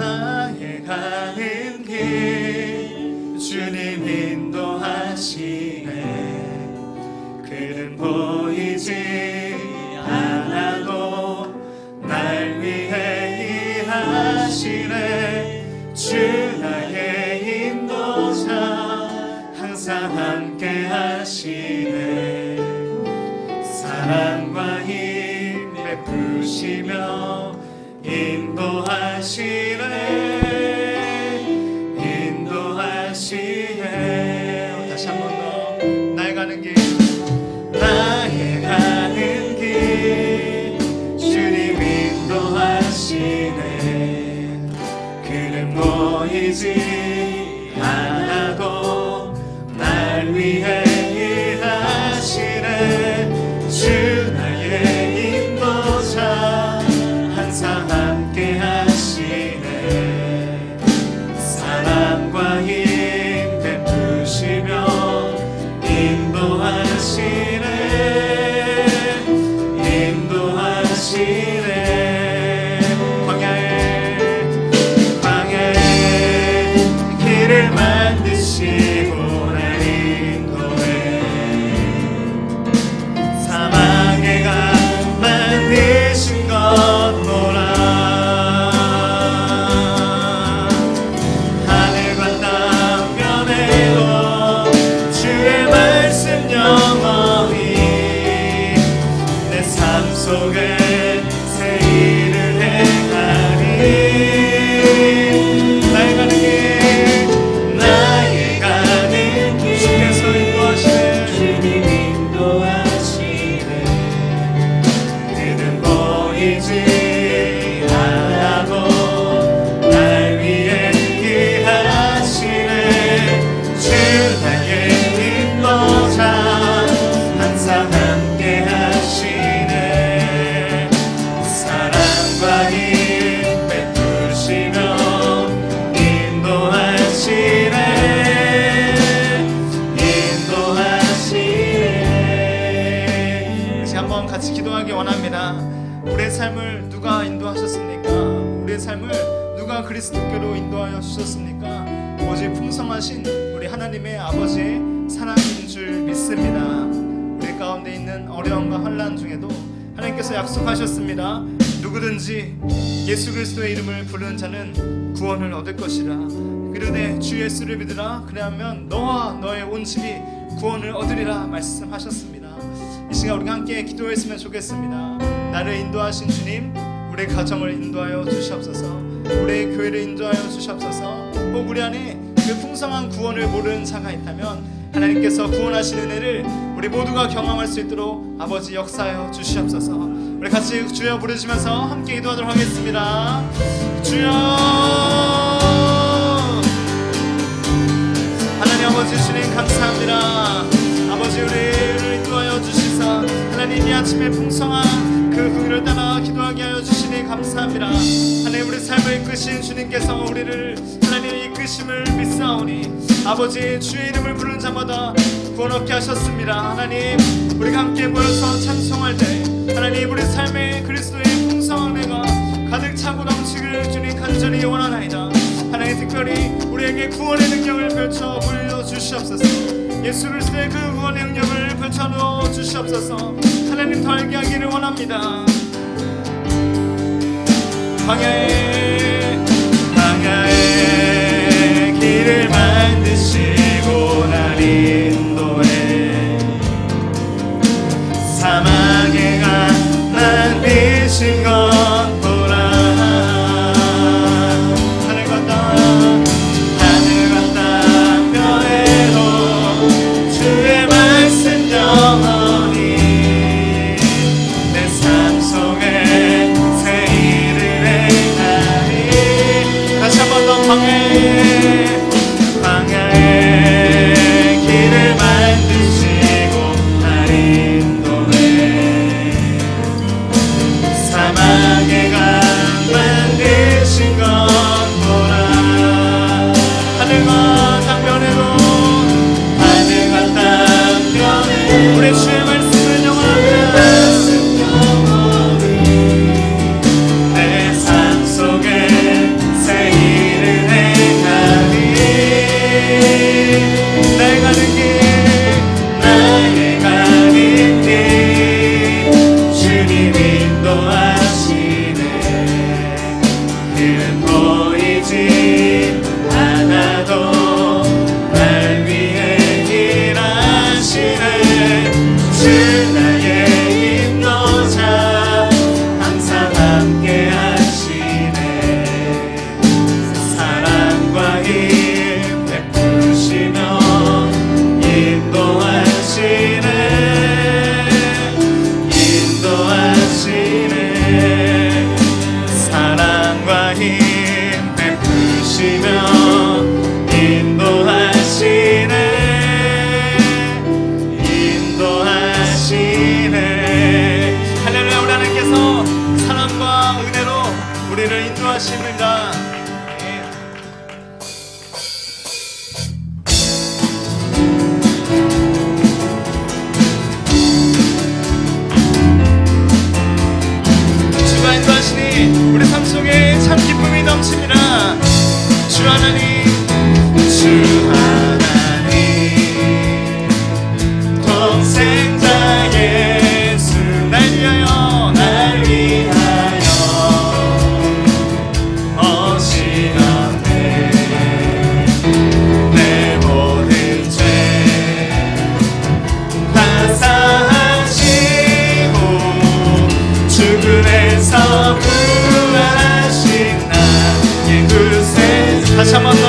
나의 가는 길. 주님 인도하시네. 그는 보이지 않아도 날 위해 일하시네. 주 인도하시네. 인도하시네. 다시 한 번 더. 나의 가는 길. 나의 가는 길. 주님 인도하시네. 그는 보이지 삶속 인도하여 주셨습니까? 오직 풍성하신 우리 하나님의 아버지의 사랑인 줄 믿습니다 우리 가운데 있는 어려움과 환란 중에도 하나님께서 약속하셨습니다. 누구든지 예수 그리스도의 이름을 부르는 자는 구원을 얻을 것이라. 그러되 주 예수를 믿으라. 그래야면 너와 너의 온 집이 구원을 얻으리라 말씀하셨습니다. 이 시간 우리가 함께 기도했으면 좋겠습니다. 나를 인도하신 주님, 우리 가정을 인도하여 주시옵소서. 우리 교회를 인도하여 주시옵소서. 혹 우리 안에 그 풍성한 구원을 모르는 자가 있다면 하나님께서 구원하시는 은혜를 우리 모두가 경험할 수 있도록 아버지 역사하여 주시옵소서. 우리 같이 주여 부르시면서 함께 기도하도록 하겠습니다. 주여 하나님 아버지 주님 감사합니다. 아버지 우리를 인도하여 주시사 하나님 이 아침에 풍성한 그 흥을 따라 감사합니다. 하나님 우리 삶을 이끄신 주님께서 우리를 하나님 이끄심을 믿사오니 아버지 주의 이름을 부르는 자마다 구원 얻게 하셨습니다. 하나님 우리가 함께 모여서 찬송할 때 하나님 우리 삶에 그리스도의 풍성한 은혜가 가득 차고 넘치기를 주님 간절히 원하나이다. 하나님 특별히 우리에게 구원의 능력을 펼쳐 보여 주시옵소서. 예수 그리스도의 그 구원의 능력을 펼쳐 주시옵소서. 하나님 더 알게 하기를 원합니다. 광야에 광야에 길을 만드시고 날 인도해. 사막에 가 만드신 것 Tá Nós chamamos